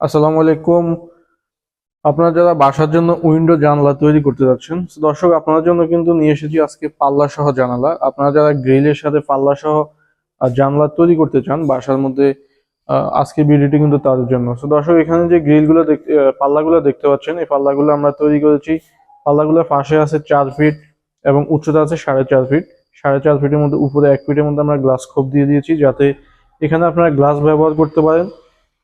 আসসালামু আলাইকুম। আপনারা যারা বাসার জন্য উইন্ডো জানালা তৈরি করতে যাচ্ছেন দর্শক আপনার জন্য কিন্তু নিয়ে এসেছি আজকে পাল্লা সহ জানালা। আপনারা যারা গ্রিলের সাথে পাল্লা সহ জানালা তৈরি করতে চান, বাসার মধ্যে আজকে ভিডিওটি কিন্তু তাদের জন্য। তো দর্শক, এখানে যে গ্রিলগুলো পাল্লাগুলো দেখতে পাচ্ছেন, এই পাল্লাগুলো আমরা তৈরি করেছি। পাল্লাগুলোর পাশে আছে চার ফিট এবং উচ্চতা আছে সাড়ে চার ফিট। সাড়ে চার ফিটের মধ্যে, উপরে এক ফিটের মধ্যে আমরা গ্লাস খোপ দিয়ে দিয়েছি, যাতে এখানে আপনারা গ্লাস ব্যবহার করতে পারেন।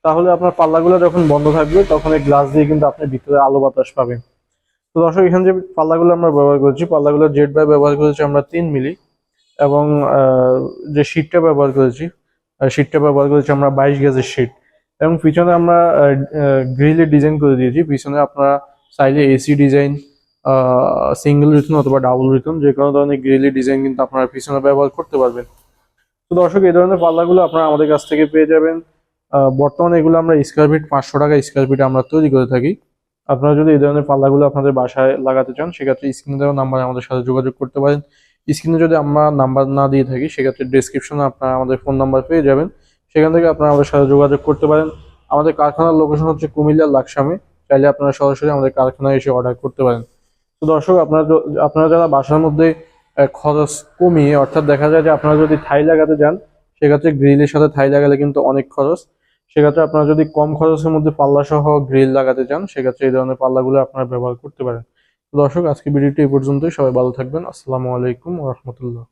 তাহলে আপনার পাল্লাগুলো যখন বন্ধ থাকবে, তখন এই গ্লাস দিয়ে কিন্তু আপনি ভিতরে আলো বাতাস পাবেন। তো দর্শক, এখানে যে পাল্লাগুলো আমরা ব্যবহার করেছি। পাল্লাগুলো জেড বাই ব্যবহার করেছি আমরা তিন মিলি এবং যে শিটটা ব্যবহার করেছি শিটটা ব্যবহার করেছি আমরা বাইশ গেজের শিট এবং পিছনে আমরা গ্রিলের ডিজাইন করে দিয়েছি। পিছনে আপনারা চাইলে এসি ডিজাইন সিঙ্গেল রিথন অথবা ডাবল রিথন, যে কোনো ধরনের গ্রিলের ডিজাইন কিন্তু আপনারা পিছনে ব্যবহার করতে পারবেন। তো দর্শক, এই ধরনের পাল্লাগুলো আপনারা আমাদের কাছ থেকে পেয়ে যাবেন। বর্তমানে এগুলো আমরা স্কোয়ার ফিট পাঁচশো টাকা স্কোয়ার ফিট আমরা তৈরি করে থাকি। আপনারা যদি এই ধরনের পাল্লাগুলো আপনাদের বাসায় লাগাতে চান, সেক্ষেত্রে স্ক্রিনে দেওয়া নাম্বারে আমাদের সাথে যোগাযোগ করতে পারেন। স্ক্রিনে যদি আমরা নাম্বার না দিয়ে থাকি, সেক্ষেত্রে ডিসক্রিপশনে আপনারা আমাদের ফোন নাম্বার পেয়ে যাবেন। সেখান থেকে আপনারা আমাদের সাথে যোগাযোগ করতে পারেন। আমাদের কারখানার লোকেশন হচ্ছে কুমিল্লার লাকসামে। চাইলে আপনারা সরাসরি আমাদের কারখানায় এসে অর্ডার করতে পারেন। তো দর্শক, আপনারা আপনারা যারা বাসার মধ্যে খরচ কমিয়ে, অর্থাৎ দেখা যায় যে আপনারা যদি থাই লাগাতে যান, সেক্ষেত্রে গ্রিলের সাথে থাই লাগালে কিন্তু অনেক খরচ। সেক্ষেত্রে আপনারা যদি কম খরচের মধ্যে পাল্লা সহ গ্রিল লাগাতে চান, সেক্ষেত্রে এই ধরনের পাল্লাগুলো আপনারা ব্যবহার করতে পারেন। দর্শক আজকে ভিডিওটি এই পর্যন্তই। সবাই ভালো থাকবেন। আসসালামু আলাইকুম রহমতুল্লাহ।